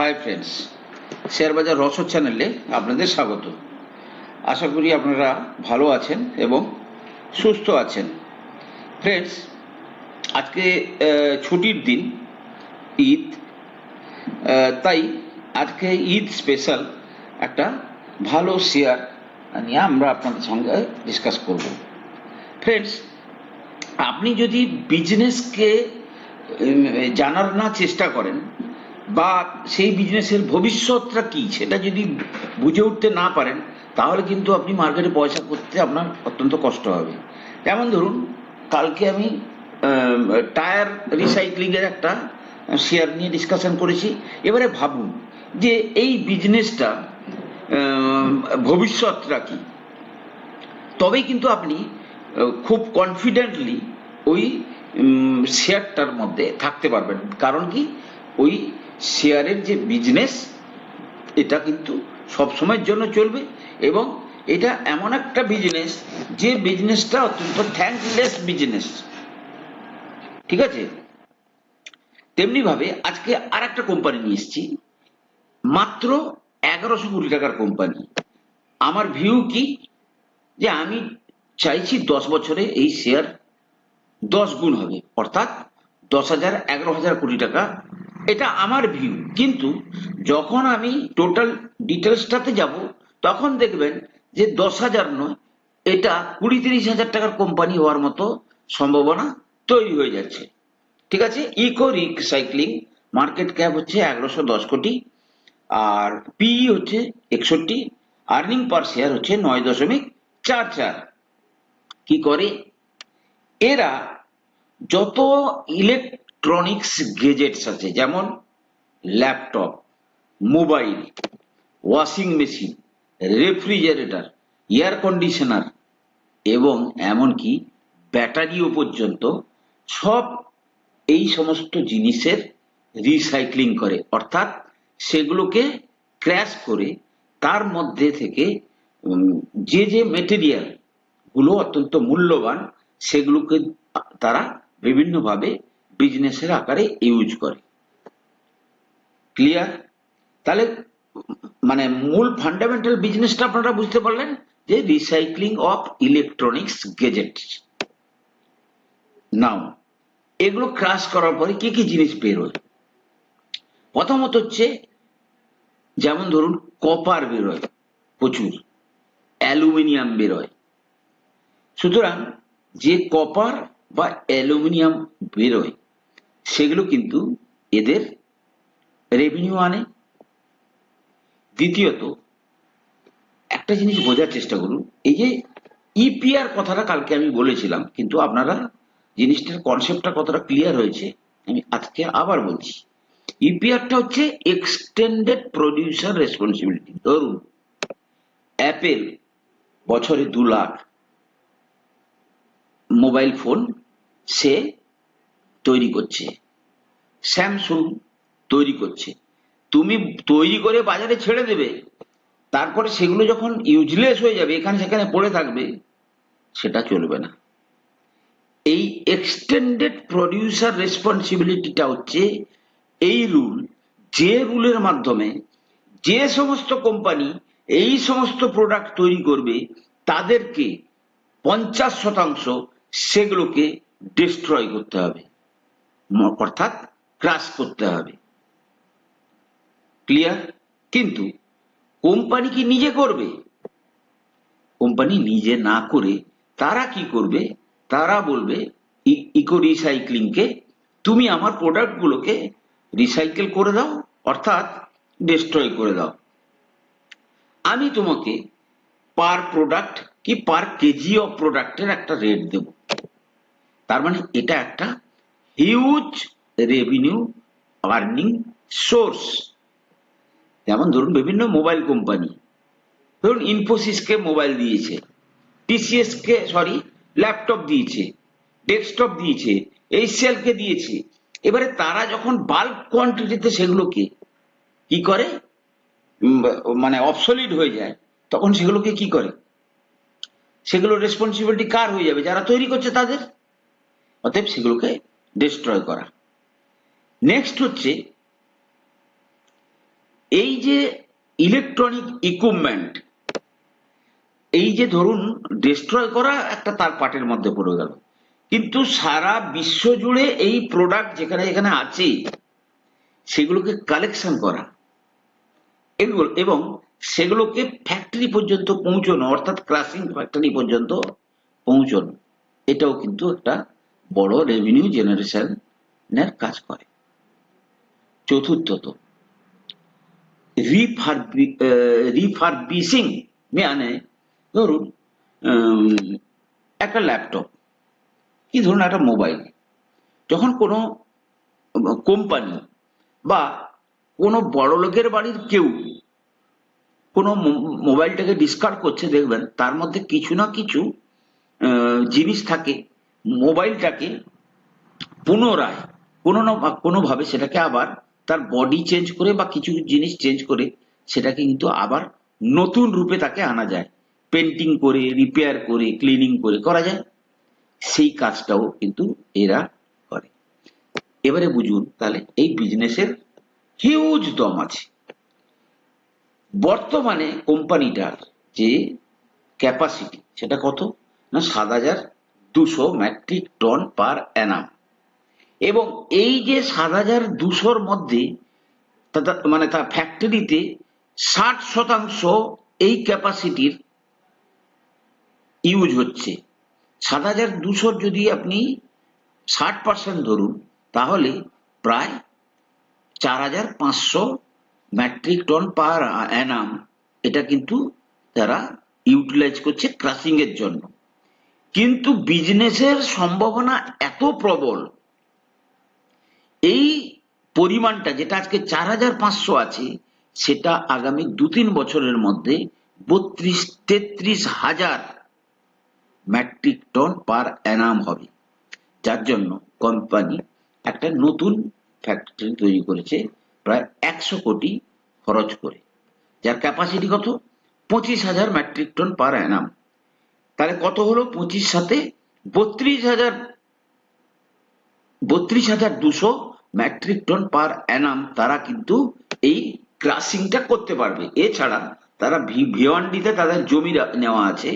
Hi friends share বাজার রসদ চ্যানেলে আপনাদের স্বাগত। আশা করি আপনারা ভালো আছেন এবং সুস্থ আছেন। ফ্রেন্ডস আজকে ছুটির দিন, ঈদ। তাই আজকে ঈদ স্পেশাল একটা ভালো শেয়ার নিয়ে আমরা আপনাদের সঙ্গে ডিসকাস করব। ফ্রেন্ডস আপনি যদি বিজনেসকে জানার না চেষ্টা করেন বা সেই বিজনেসের ভবিষ্যৎটা কি? সেটা যদি বুঝে উঠতে না পারেন, তাহলে কিন্তু আপনি মার্কেটে পয়সা করতে আপনার অত্যন্ত কষ্ট হবে। যেমন ধরুন, কালকে আমি টায়ার রিসাইক্লিংয়ের একটা শেয়ার নিয়ে ডিসকাশন করেছি। এবারে ভাবুন যে এই বিজনেসটা ভবিষ্যৎটা কি? তবেই কিন্তু আপনি খুব কনফিডেন্টলি ওই শেয়ারটার মধ্যে থাকতে পারবেন। কারণ কি? ওই শেয়ারের যে বিজনেস এটা কিন্তু সব সময়ের জন্য চলবে এবং এটা এমন একটা বিজনেস যে বিজনেসটা অত্যন্ত থ্যাঙ্কলেস বিজনেস ঠিক আছে? তেমনি ভাবে আজকে আর একটা কোম্পানি নিয়ে এসেছি, মাত্র এগারোশো কোটি টাকার কোম্পানি আমার ভিউ কি? যে আমি চাইছি দশ বছরে এই শেয়ার দশ গুণ হবে, অর্থাৎ দশ হাজার এগারো হাজার কোটি টাকা এটা আমার ভিউ কিন্তু যখন আমি টোটাল ডিটেলসটাতে যাব, তখন দেখবেন যে দশ হাজার নয়, এটা কুড়ি তিরিশ হাজার টাকার কোম্পানি হওয়ার মতো সম্ভাবনা তৈরি হয়ে যাচ্ছে। ঠিক আছে? ইকো রিসাইক্লিং মার্কেট ক্যাপ হচ্ছে এগারোশো দশ কোটি, আর পিই হচ্ছে একষট্টি আর্নিং পার শেয়ার হচ্ছে নয় দশমিক চার চার। কি করে? এরা যত ইলেকট্রনিক্স গেজেটস আছে, যেমন laptop mobile washing machine refrigerator air conditioner এবং এমনকি ব্যাটারিও পর্যন্ত সব এই সমস্ত জিনিসের রিসাইক্লিং করে। অর্থাৎ সেগুলোকে ক্র্যাশ করে তার মধ্যে থেকে যে যে মেটেরিয়ালগুলো অত্যন্ত মূল্যবান, সেগুলোকে তারা বিভিন্নভাবে বিজনেসের আকারে ইউজ করে। ক্লিয়ার তাহলে মানে মূল ফান্ডামেন্টাল বিজনেসটা আপনারা বুঝতে পারলেন যে recycling of electronics gadget now এগুলো ক্রাশ করার পরে কি কি জিনিস বেরোয় প্রথমত হচ্ছে, যেমন ধরুন কপার বেরোয় প্রচুর। অ্যালুমিনিয়াম বেরোয় সুতরাং যে কপার বা অ্যালুমিনিয়াম বেরোয় সেগুলো কিন্তু এদের রেভিনিউ আনে। দ্বিতীয়ত, একটা জিনিস বোঝার চেষ্টা করুন, এই যে ইপিআর কথাটা কালকে আমি বলেছিলাম, কিন্তু আপনারা জিনিসটার কনসেপ্টটা কতটা ক্লিয়ার হয়েছে, আমি আজকে আবার বলছি। ইপিআরটা হচ্ছে এক্সটেন্ডেড প্রডিউসার রেসপন্সিবিলিটি ধরুন অ্যাপেল বছরে দু লাখ মোবাইল ফোন সে তৈরি করছে। স্যামসুং তৈরি করছে। তুমি তৈরি করে বাজারে ছেড়ে দেবে। তারপরে সেগুলো যখন ইউজলেস হয়ে যাবে, এখানে সেখানে পড়ে থাকবে, সেটা চলবে না। এই এক্সটেন্ডেড প্রডিউসার রেসপন্সিবিলিটিটা হচ্ছে এই রুল যে রুলের মাধ্যমে যে সমস্ত কোম্পানি এই সমস্ত প্রোডাক্ট তৈরি করবে, তাদেরকে পঞ্চাশ শতাংশ সেগুলোকে ডিস্ট্রয় করতে হবে। অর্থাৎ ক্রাশ করতে হবে। ক্লিয়ার কিন্তু কোম্পানি কি নিজে করবে? কোম্পানি নিজে না করে তারা কি করবে? তারা বলবে ইকো রিসাইক্লিংকে তুমি আমার প্রোডাক্টগুলোকে রিসাইকেল করে দাও, অর্থাৎ ডিস্ট্রয় করে দাও। আমি তোমাকে পার প্রোডাক্ট কি পার কেজি অফ প্রোডাক্টের একটা রেট দেব। তার মানে এটা একটা হিউজ রেভিনিউ আর্নিং সোর্স যেমন ধরুন বিভিন্ন মোবাইল কোম্পানি ধরুন ইনফোসিসকে মোবাইল দিয়েছে টিসিএস কে সরি ল্যাপটপ দিয়েছে ডেস্কটপ দিয়েছে এইচসিএল কে দিয়েছে। এবারে তারা যখন বাল্ক কোয়ান্টিটিতে সেগুলোকে কি করে? মানে অবসলিড হয়ে যায়, তখন সেগুলোকে কি করে? সেগুলো রেসপন্সিবিলিটি কার হয়ে যাবে? যারা তৈরি করছে তাদের। অতএব সেগুলোকে ডিস্ট্রয় করা। নেক্সট হচ্ছে, এই যে ইলেকট্রনিক ইকুইপমেন্ট এই যে ধরুন ডিস্ট্রয় করা একটা তার পার্টের মধ্যে পড়ে গেল। কিন্তু সারা বিশ্ব জুড়ে এই প্রোডাক্ট যেখানে যেখানে আছে, সেগুলোকে কালেকশন করা। এগুলো, এবং সেগুলোকে ফ্যাক্টরি পর্যন্ত পৌঁছানো, অর্থাৎ ক্রাসিং ফ্যাক্টরি পর্যন্ত পৌঁছানো, এটাও কিন্তু একটা বড় রেভিনিউ জেনারেশনের কাজ করে। চতুর্থত রিফারবি রিফারবিসিং মানে ধরুন একটা ল্যাপটপ কি ধরুন একটা মোবাইল যখন কোনো কোম্পানি বা কোনো বড় লোকের বাড়ির কেউ কোনো মোবাইলটাকে ডিসকার্ড করছে, দেখবেন তার মধ্যে কিছু না কিছু জিনিস থাকে। মোবাইলটাকে পুনরায় কোনো না কোনোভাবে সেটাকে আবার তার বডি চেঞ্জ করে বা কিছু জিনিস চেঞ্জ করে সেটাকে কিন্তু আবার নতুন রূপে তাকে আনা যায়। পেন্টিং করে রিপেয়ার করে ক্লিনিং করে করা যায়। সেই কাজটাও কিন্তু এরা করে। এবারে বুঝুন তাহলে এই বিজনেসের হিউজ দম আছে। বর্তমানে কোম্পানিটার যে ক্যাপাসিটি সেটা কত? না সাত হাজার দুশো মেট্রিক টন পার অ্যানাম। এবং এই যে সাত হাজার দুশোর মধ্যে মানে তার ফ্যাক্টরিতে ষাট শতাংশ এই ক্যাপাসিটির ইউজ হচ্ছে। সাত হাজার দুশোর যদি আপনি ষাট পার্সেন্ট ধরুন, তাহলে প্রায় চার হাজার পাঁচশো মেট্রিক টন পার অ্যানাম এটা কিন্তু তারা ইউটিলাইজ করছে ক্রাসিং এর জন্য। কিন্তু বিজনেসের সম্ভাবনা এত প্রবল, এই পরিমাণটা যেটা আজকে চার হাজার পাঁচশো আছে, সেটা আগামী দু তিন বছরের মধ্যে বত্রিশ, তেত্রিশ হাজার মেট্রিক টন পার অ্যানাম হবে। যার জন্য কোম্পানি একটা নতুন ফ্যাক্টরি তৈরি করেছে, প্রায় একশো কোটি খরচ করে। যার ক্যাপাসিটি কত? পঁচিশ হাজার মেট্রিক টন পার অ্যানাম তাহলে কত হলো? পঁচিশ সাথে বত্রিশ হাজার বত্রিশ হাজার দুশো ম্যাট্রিক টন পার অ্যানাম তারা কিন্তু এই ক্রাসিংটা করতে পারবে। এছাড়া তারা ভিওয়ান্ডিতে তাদের জমি নেওয়া আছে।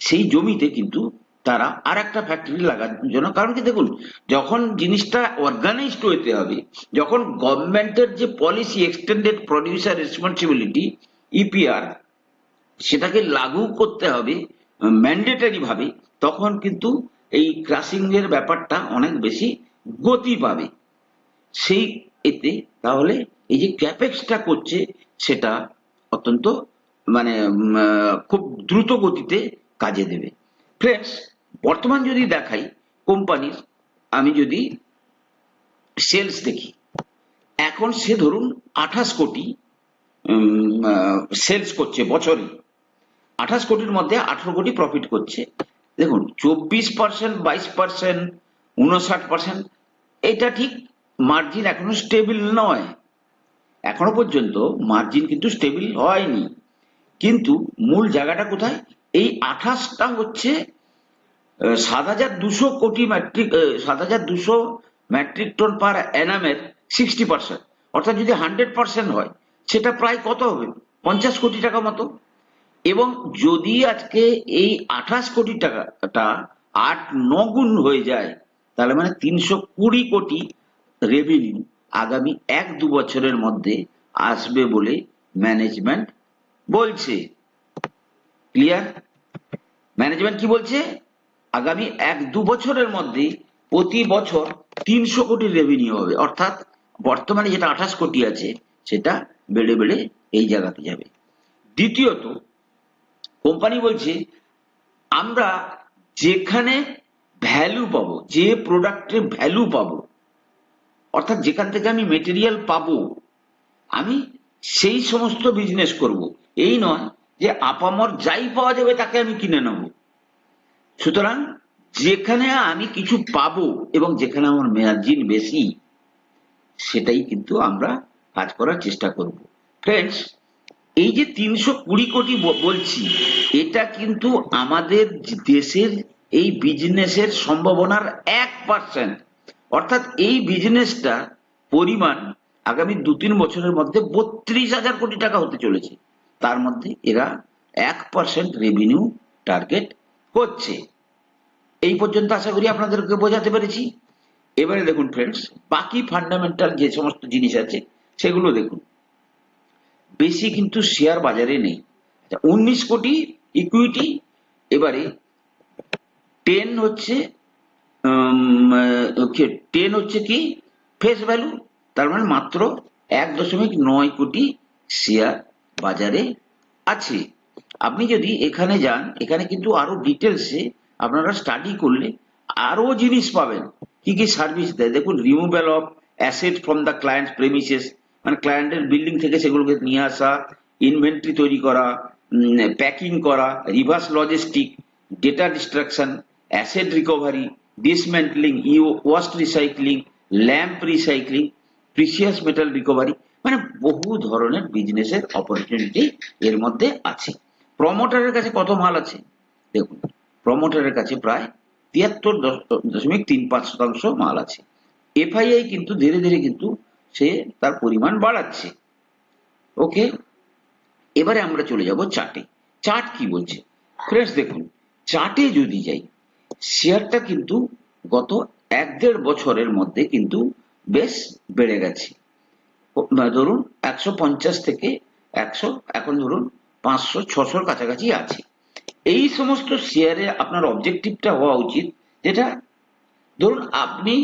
সেই জমিতে কিন্তু তারা আর একটা ফ্যাক্টরি লাগানোর জন্য, কারণ কি দেখুন, যখন জিনিসটা অর্গানাইজড হতে হবে, যখন গভর্নমেন্টের যে policy extended producer responsibility EPR সেটাকে লাগু করতে হবে ম্যান্ডেটারি ভাবে, তখন কিন্তু এই ক্রাসিং এর ব্যাপারটা অনেক বেশি গতি পাবে। সেই এতে তাহলে এই যে ক্যাপেক্সটা করছে, সেটা অত্যন্ত মানে খুব দ্রুত গতিতে কাজে দেবে। ফ্রেন্ডস বর্তমান যদি দেখাই, কোম্পানির, আমি যদি সেলস দেখি, এখন সে ধরুন আঠাশ কোটি সেলস করছে বছরে। আঠাশ কোটির মধ্যে আঠারো কোটি প্রফিট করছে। দেখুন, চব্বিশ পার্সেন্ট বাইশ পার্সেন্ট উনষাট পার্সেন্ট এটা ঠিক মার্জিন এখনও স্টেবিল নয়। এখনও পর্যন্ত মার্জিন কিন্তু স্টেবিল হয়নি। কিন্তু মূল জায়গাটা কোথায়? এই আঠাশটা হচ্ছে সাত হাজার দুশো কোটি ম্যাট্রিক সাত হাজার দুশো ম্যাট্রিক টন পার অ্যানামের সিক্সটি পার্সেন্ট অর্থাৎ যদি হান্ড্রেড পার্সেন্ট হয়, সেটা প্রায় কত হবে? পঞ্চাশ কোটি টাকা মতো। এবং যদি আজকে এই আঠাশ কোটি টাকাটা আট নগুণ হয়ে যায়, তাহলে মানে তিনশো কুড়ি কোটি রেভিনিউ আগামী এক দু বছরের মধ্যে আসবে বলে ম্যানেজমেন্ট বলছে। ক্লিয়ার ম্যানেজমেন্ট কি বলছে? আগামী এক দু বছরের মধ্যে প্রতি বছর তিনশো কোটি রেভিনিউ হবে। অর্থাৎ বর্তমানে যেটা আঠাশ কোটি আছে, সেটা বেড়ে বেড়ে এই জায়গাতে যাবে। দ্বিতীয়ত কোম্পানি বলছে, আমরা যেখানে ভ্যালু পাবো, যে প্রোডাক্টের ভ্যালু পাবো, অর্থাৎ যেখান থেকে আমি মেটেরিয়াল পাবো, আমি সেই সমস্ত বিজনেস করব। এই নয় যে আপামর যাই পাওয়া যাবে তাকে আমি কিনে নেব। সুতরাং যেখানে আমি কিছু পাবো এবং যেখানে আমার মার্জিন বেশি, সেটাই কিন্তু আমরা কাজ করার চেষ্টা করব। ফ্রেন্ডস এই যে তিনশো কুড়ি কোটি বলছি, এটা কিন্তু আমাদের দেশের এই বিজনেসের সম্ভাবনার এক পার্সেন্ট অর্থাৎ এই বিজনেসটা পরিমাণ আগামী দু তিন বছরের মধ্যে বত্রিশ হাজার কোটি টাকা হতে চলেছে। তার মধ্যে এরা এক পার্সেন্ট রেভিনিউ টার্গেট করছে। এই পর্যন্ত আশা করি আপনাদেরকে বোঝাতে পেরেছি। এবারে দেখুন ফ্রেন্ডস বাকি ফান্ডামেন্টাল যে সমস্ত জিনিস আছে, সেগুলো দেখুন। বেশি কিন্তু শেয়ার বাজারে নেই। উনিশ কোটি ইকুইটি এবারে টেন হচ্ছে টেন হচ্ছে কি ফেস ভ্যালু তার মানে মাত্র এক দশমিক নয় কোটি শেয়ার বাজারে আছে। আপনি যদি এখানে যান, এখানে কিন্তু আরও ডিটেলসে আপনারা স্টাডি করলে আরও জিনিস পাবেন। কি কি সার্ভিস দেয়? দেখুন removal of asset from the client premises মানে ক্লায়েন্টের বিল্ডিং থেকে সেগুলোকে নিয়ে আসা ইনভেন্টরি তৈরি করা প্যাকিং করা reverse logistic data destruction asset recovery dismantling E waste recycling lamp recycling precious metal recovery মানে বহু ধরনের বিজনেসের অপরচুনিটি এর মধ্যে আছে। প্রমোটারের কাছে কত মাল আছে? দেখুন প্রমোটারের কাছে প্রায় তিয়াত্তর দশমিক তিন পাঁচ শতাংশ মাল আছে। এফআইআই কিন্তু ধীরে ধীরে কিন্তু সে তার পরিমাণ বাড়াচ্ছে। ওকে? এবারে আমরা চলে যাব চার্টে চার্ট কি বলছে? ফ্রেন্ডস দেখুন চার্টে যদি যাই, শেয়ারটা কিন্তু গত এক দেড় বছরের মধ্যে কিন্তু বেশ বেড়ে গেছে। ধরুন একশো পঞ্চাশ থেকে একশো, এখন ধরুন পাঁচশো, ছশোর কাছাকাছি আছে। এই সমস্ত শেয়ারে আপনার অবজেক্টিভটা হওয়া উচিত, যেটা ধরুন আপনি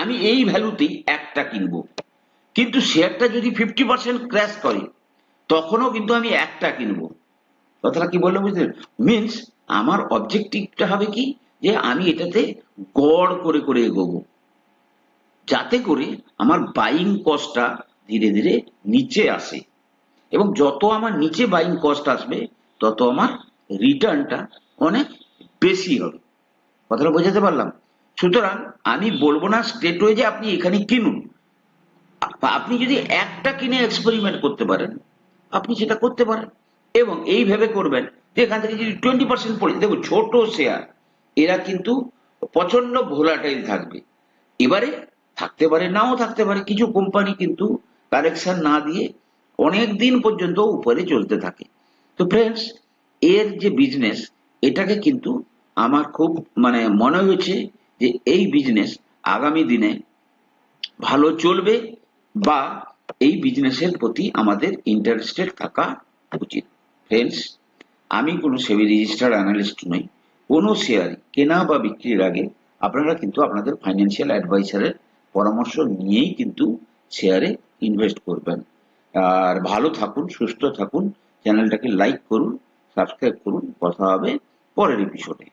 আমি এই ভ্যালুতেই একটা কিনবো। কিন্তু শেয়ারটা যদি ফিফটি পার্সেন্ট ক্র্যাশ করে, তখনও কিন্তু আমি একটা কিনবো। কথাটা কি বলল বুঝলেন? মিনস আমার অবজেক্টিভটা হবে কি? যে আমি এটাতে গড় করে করে এগোবো। যাতে করে আমার বাইং কস্টটা ধীরে ধীরে নিচে আসে। এবং যত আমার নিচে বাইং কস্ট আসবে, তত আমার রিটার্নটা অনেক বেশি হবে। কথাটা বোঝাতে পারলাম? সুতরাং আমি বলব না স্ট্রেট ওয়ে যে আপনি এখানে কিনুন। আপনি যদি একটা কিনে এক্সপেরিমেন্ট করতে পারেন, আপনি সেটা করতে পারেন। এবং এই ভেবে করবেন যে এখান থেকে যদি টোয়েন্টি পার্সেন্ট পড়ে, দেখুন ছোট শেয়ার এরা কিন্তু প্রচণ্ড ভোলাটাইল থাকবে। এবারে থাকতে পারে, নাও থাকতে পারে, কিছু কোম্পানি কিন্তু কারেকশন না দিয়ে অনেক দিন পর্যন্ত উপরে চলতে থাকে। তো ফ্রেন্ডস এর যে বিজনেস এটাকে কিন্তু আমার খুব মানে মনে হয়েছে যে এই বিজনেস আগামী দিনে ভালো চলবে বা এই বিজনেসের প্রতি আমাদের ইন্টারেস্টেড থাকা উচিত। ফ্রেন্ডস আমি কোনো সেবি রেজিস্টার্ড অ্যানালিস্ট নই। কোনো শেয়ার কেনা বা বিক্রির আগে আপনারা কিন্তু আপনাদের ফাইন্যান্সিয়াল অ্যাডভাইসারের পরামর্শ নিয়েই কিন্তু শেয়ারে ইনভেস্ট করবেন। আর ভালো থাকুন, সুস্থ থাকুন চ্যানেলটাকে লাইক করুন সাবস্ক্রাইব করুন। কথা হবে পরের এপিসোডে